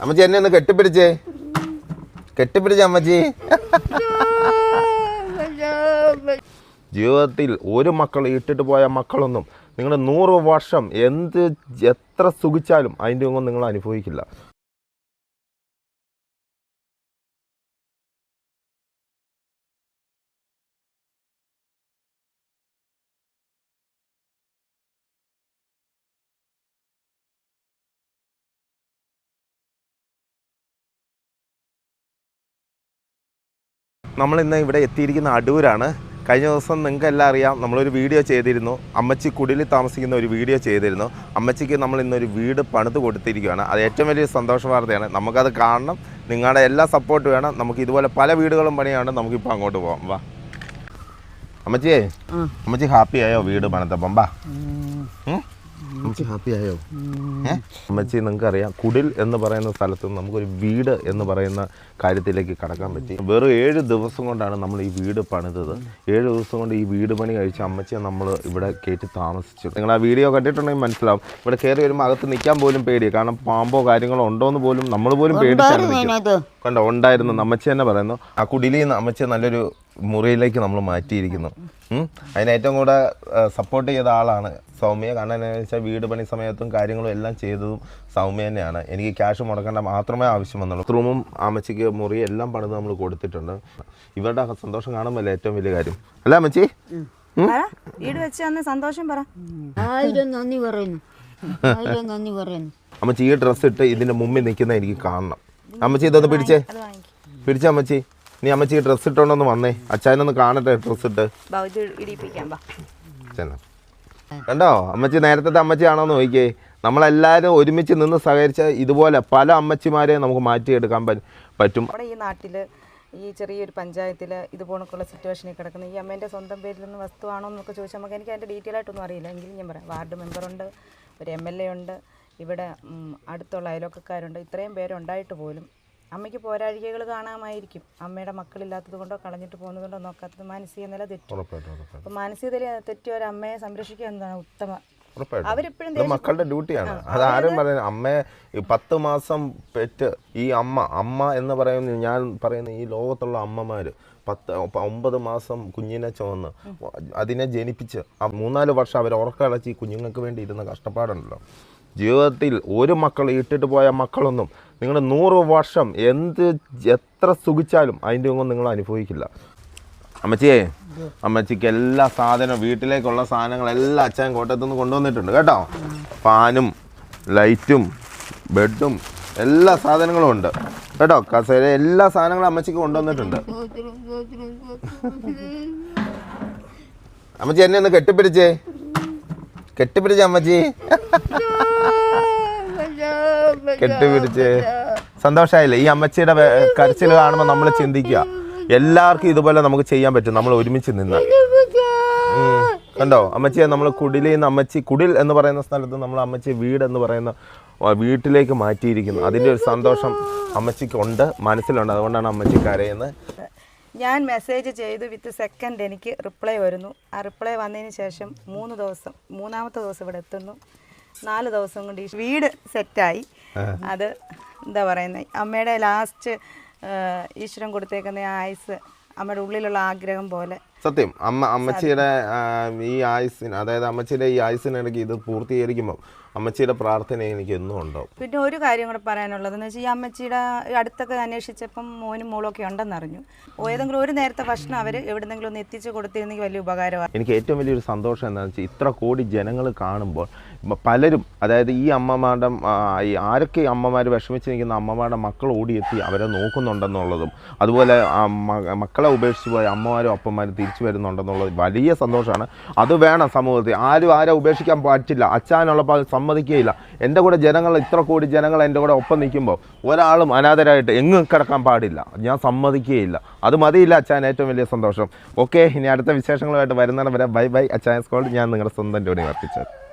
അമ്മച്ചി എന്നെ ഒന്ന് കെട്ടിപ്പിടിച്ചേ. കെട്ടിപ്പിടിച്ച അമ്മച്ചി. ജീവിതത്തിൽ ഒരു മക്കൾ ഇട്ടിട്ട് പോയ മക്കളൊന്നും നിങ്ങൾ നൂറ് വർഷം എന്ത് എത്ര സുഖിച്ചാലും അതിന്റെ ഒന്നും നിങ്ങൾ അനുഭവിക്കില്ല. നമ്മൾ ഇന്ന് ഇവിടെ എത്തിയിരിക്കുന്ന അടൂരാണ്. കഴിഞ്ഞ ദിവസം നിങ്ങൾക്ക് എല്ലാം അറിയാം നമ്മളൊരു വീഡിയോ ചെയ്തിരുന്നു. അമ്മച്ചി കുടിലിൽ താമസിക്കുന്ന ഒരു വീഡിയോ ചെയ്തിരുന്നു. അമ്മച്ചിക്ക് നമ്മൾ ഇന്നൊരു വീട് പണിത് കൊടുത്തിരിക്കുകയാണ്. അത് ഏറ്റവും വലിയ സന്തോഷ വാർത്തയാണ് നമുക്കത് കാണണം. നിങ്ങളുടെ എല്ലാ സപ്പോർട്ട് വേണം. നമുക്ക് ഇതുപോലെ പല വീടുകളും പണിയാണ് നമുക്കിപ്പോൾ അങ്ങോട്ട് പോകാം വാ. അമ്മച്ചിയേ അമ്മച്ചി ഹാപ്പിയായോ ആയോ വീട് പണിത്തപ്പം വാ. ഉം? അമ്മച്ചി ഹാപ്പി ആയോ? അമ്മച്ചി നിങ്ങൾക്ക് അറിയാം കുടിൽ എന്ന് പറയുന്ന സ്ഥലത്ത് നിന്ന് നമുക്കൊരു വീട് എന്ന് പറയുന്ന കാര്യത്തിലേക്ക് കടക്കാൻ പറ്റി. വെറും ഏഴ് ദിവസം കൊണ്ടാണ് നമ്മൾ ഈ വീട് പണിതത്. ഏഴ് ദിവസം കൊണ്ട് ഈ വീട് പണി കഴിച്ച അമ്മച്ചിയെ നമ്മൾ ഇവിടെ കയറ്റി താമസിച്ചു. നിങ്ങൾ ആ വീഡിയോ കണ്ടിട്ടുണ്ടെങ്കിൽ മനസ്സിലാവും. ഇവിടെ കയറി വരുമ്പോൾ അകത്ത് നിൽക്കാൻ പോലും പേടിയാണ് കാരണം പാമ്പോ കാര്യങ്ങളോ ഉണ്ടോ എന്ന് പോലും നമ്മൾ പോലും പേടിച്ചാണ്. കണ്ടോ ഉണ്ടായിരുന്നു. അമ്മച്ചി തന്നെ പറയുന്നു. ആ കുടിലിൽ നിന്ന് അമ്മച്ചി നല്ലൊരു മുറിയിലേക്ക് നമ്മൾ മാറ്റിയിരിക്കുന്നു. അതിനേറ്റവും കൂടെ സപ്പോർട്ട് ചെയ്ത ആളാണ് സൗമ്യ കാരണം എന്താണെന്ന് വെച്ചാൽ വീട് പണി സമയത്തും കാര്യങ്ങളും എല്ലാം ചെയ്തതും സൗമ്യ തന്നെയാണ്. എനിക്ക് ക്യാഷ് മുടക്കേണ്ട മാത്രമേ ആവശ്യം വന്നുള്ളൂ. റൂമും അമ്മച്ചിക്ക് മുറി എല്ലാം പണിത് നമ്മൾ കൊടുത്തിട്ടുണ്ട്. ഇവരുടെ സന്തോഷം കാണുമ്പോൾ ഏറ്റവും വലിയ കാര്യം. അല്ല അമ്മച്ചി? പറ. വീട് വെച്ച് അന്ന് സന്തോഷം പറ. ആയിരം നന്ദി പറയുന്നു. ആയിരം നന്ദി പറയുന്നു. അമ്മച്ചി ഈ ഡ്രസ്സ് ഇട്ട് ഇതിന്റെ മുമ്പിൽ നിൽക്കുന്ന എനിക്ക് കാണണം. അമ്മച്ചി ഇതൊന്ന് പിടിച്ചേ. പിടിച്ചേ അമ്മച്ചി. നീ അമ്മച്ചി ഡ്രസ്സ് ഇട്ടോണ്ടൊന്ന് വന്നേ. അച്ഛനൊന്ന് കാണട്ടെ ഡ്രസ്സ് ഇട്ട്. ചെന്ന കണ്ടോ? അമ്മച്ചി നേരത്തെ അമ്മച്ചിയാണോന്ന് നോക്കിയേ നമ്മളെല്ലാവരും ഒരുമിച്ച് നിന്ന് സഹകരിച്ച ഇതുപോലെ പല അമ്മച്ചിമാരെ നമുക്ക് മാറ്റിയെടുക്കാൻ പറ്റും. നമ്മുടെ ഈ നാട്ടിൽ ഈ ചെറിയൊരു പഞ്ചായത്തിൽ ഇതുപോലൊക്കെയുള്ള സിറ്റുവേഷനിൽ കിടക്കുന്ന ഈ അമ്മേന്റെ സ്വന്തം പേരിൽ നിന്ന് വസ്തുവാണോ എന്നൊക്കെ ചോദിച്ചാൽ നമുക്ക് എനിക്ക് അതിന്റെ ഡീറ്റെയിൽ ആയിട്ടൊന്നും അറിയില്ല. എങ്കിലും ഞാൻ പറയാം വാർഡ് മെമ്പറുണ്ട് ഒരു എം എൽ എ ഉണ്ട് ഇവിടെ അടുത്തുള്ള അയൽവക്കക്കാരുണ്ട് ഇത്രയും പേരുണ്ടായിട്ട് പോലും അമ്മയ്ക്ക് പോരാഴികകൾ കാണാമായിരിക്കും. അമ്മയുടെ മക്കളില്ലാത്തത് കൊണ്ടോ കളഞ്ഞിട്ട് പോകുന്നതുകൊണ്ടോ നോക്കാത്തത് മാനസിക നില തെറ്റും. അപ്പൊ മാനസിക നില തെറ്റി ഒരു അമ്മയെ സംരക്ഷിക്കുക എന്നതാണ് ഉത്തമ? അവരെപ്പോഴും മക്കളുടെ ഡ്യൂട്ടിയാണ്. അത് ആരും പറയുന്നത് അമ്മയെ പത്ത് മാസം പെറ്റ് ഈ അമ്മ അമ്മ എന്ന് പറയുന്ന ഞാൻ പറയുന്ന ഈ ലോകത്തുള്ള അമ്മമാര് പത്ത് ഒമ്പത് മാസം കുഞ്ഞിനെ ചുവന്ന് അതിനെ ജനിപ്പിച്ച് ആ മൂന്നാൽ വർഷം അവർ ഉറക്കളച്ച് ഈ കുഞ്ഞുങ്ങൾക്ക് വേണ്ടി ഇരുന്ന കഷ്ടപ്പാടുണ്ടല്ലോ. ജീവിതത്തിൽ ഒരു മക്കൾ ഇട്ടിട്ട് പോയ മക്കളൊന്നും നിങ്ങൾ നൂറ് വർഷം എന്ത് എത്ര സുഖിച്ചാലും അതിന്റെ ഒന്നും നിങ്ങൾ അനുഭവിക്കില്ല. അമ്മച്ചിയെ അമ്മച്ചിക്ക് എല്ലാ സാധനവും വീട്ടിലേക്കുള്ള സാധനങ്ങളെല്ലാം അച്ഛൻ കോട്ടയത്തു നിന്ന് കൊണ്ടുവന്നിട്ടുണ്ട് കേട്ടോ. ഫാനും ലൈറ്റും ബെഡും എല്ലാ സാധനങ്ങളും ഉണ്ട്. കേട്ടോ കസേര എല്ലാ സാധനങ്ങളും അമ്മച്ചിക്ക് കൊണ്ടുവന്നിട്ടുണ്ട്. അമ്മച്ചി എന്നെ ഒന്ന് കെട്ടിപ്പിടിച്ചേ. കെട്ടിപ്പിടിച്ചേ അമ്മച്ചി. കെട്ടിപ്പിടിച്ചേ സന്തോഷമായില്ലേ ഈ അമ്മച്ചിയുടെ കരച്ചിൽ കാണുമ്പോൾ നമ്മൾ ചിന്തിക്കുക. എല്ലാവർക്കും ഇതുപോലെ നമുക്ക് ചെയ്യാൻ പറ്റും. നമ്മൾ ഒരുമിച്ച് നിന്ന് കണ്ടോ? അമ്മച്ചിയെ നമ്മൾ കുടിലിൽ നിന്ന് അമ്മച്ചി കുടിൽ എന്ന് പറയുന്ന സ്ഥലത്ത് നമ്മൾ അമ്മച്ചി വീട് എന്ന് പറയുന്ന വീട്ടിലേക്ക് മാറ്റിയിരിക്കുന്നു. അതിന്റെ ഒരു സന്തോഷം അമ്മച്ചിക്ക് ഉണ്ട് മനസ്സിലുണ്ട്. അതുകൊണ്ടാണ് അമ്മച്ചി കരയുന്നത്. ഞാൻ മെസ്സേജ് ചെയ്തു. വിത്ത് സെക്കൻഡ് എനിക്ക് റിപ്ലൈ വരുന്നു. ആ റിപ്ലൈ വന്നതിന് ശേഷം മൂന്ന് ദിവസം മൂന്നാമത്തെ ദിവസം ഇവിടെ എത്തുന്നു. നാല് ദിവസം കൊണ്ട് ഈ വീട് സെറ്റായി. അത് എന്താ പറയുന്നത് അമ്മയുടെ ലാസ്റ്റ് ഈശ്വരൻ കൊടുത്തേക്കുന്ന ആയുസ് അമ്മയുടെ ഉള്ളിലുള്ള ആഗ്രഹം പോലെ. സത്യം. അമ്മ അമ്മച്ചിയുടെ ഈ ആയുസിന് അതായത് അമ്മച്ചിയുടെ ഈ ആയുസിനിടയ്ക്ക് ഇത് പൂർത്തീകരിക്കുമ്പോൾ അമ്മച്ചിയുടെ പ്രാർത്ഥന എനിക്ക് എന്നും ഉണ്ടാവും. പിന്നെ ഒരു കാര്യം കൂടെ പറയാനുള്ളത് എന്ന് വെച്ചാൽ ഈ അമ്മച്ചിയുടെ അടുത്തൊക്കെ അന്വേഷിച്ചപ്പം മോനും മോളും ഒക്കെ ഉണ്ടെന്നറിഞ്ഞു ഏതെങ്കിലും ഒരു നേരത്തെ ഭക്ഷണം അവർ എവിടെന്നെങ്കിലും ഒന്ന് എത്തിച്ചു കൊടുത്തിരുന്നെങ്കിൽ വലിയ ഉപകാരമാണ് എനിക്ക് ഏറ്റവും വലിയൊരു സന്തോഷം എന്താണെന്ന് വെച്ചാൽ ഇത്ര കോടി ജനങ്ങൾ കാണുമ്പോൾ പലരും അതായത് ഈ അമ്മമാരുടെ ഈ ആരൊക്കെ അമ്മമാർ വിഷമിച്ച് നിൽക്കുന്ന അമ്മമാരുടെ മക്കൾ ഓടിയെത്തി അവരെ നോക്കുന്നുണ്ടെന്നുള്ളതും അതുപോലെ മക്കളെ ഉപേക്ഷിച്ച് പോയ അമ്മമാരും അപ്പന്മാരും തിരിച്ചു വരുന്നുണ്ടെന്നുള്ളത് വലിയ സന്തോഷമാണ്. അത് വേണം സമൂഹത്തിൽ. ആരും ആരെ ഉപേക്ഷിക്കാൻ പറ്റില്ല അച്ഛനുള്ളപ്പോൾ സമ്മതിക്കുകയില്ല. എന്റെ കൂടെ ജനങ്ങൾ ഇത്ര കോടി ജനങ്ങൾ എന്റെ കൂടെ ഒപ്പം നിൽക്കുമ്പോൾ ഒരാളും അനാഥരായിട്ട് എങ്ങും കിടക്കാൻ പാടില്ല. ഞാൻ സമ്മതിക്കുകയില്ല. അത് മതിയില്ല അച്ഛൻ ഏറ്റവും വലിയ സന്തോഷം. ഓക്കെ ഇനി അടുത്ത വിശേഷങ്ങളുമായിട്ട് വരുന്നിടം വരെ ബൈ ബൈ. അച്ഛൻ സ്കോൾ ഞാൻ നിങ്ങളുടെ സ്വന്തം ടോണി വർത്തിച്ചത്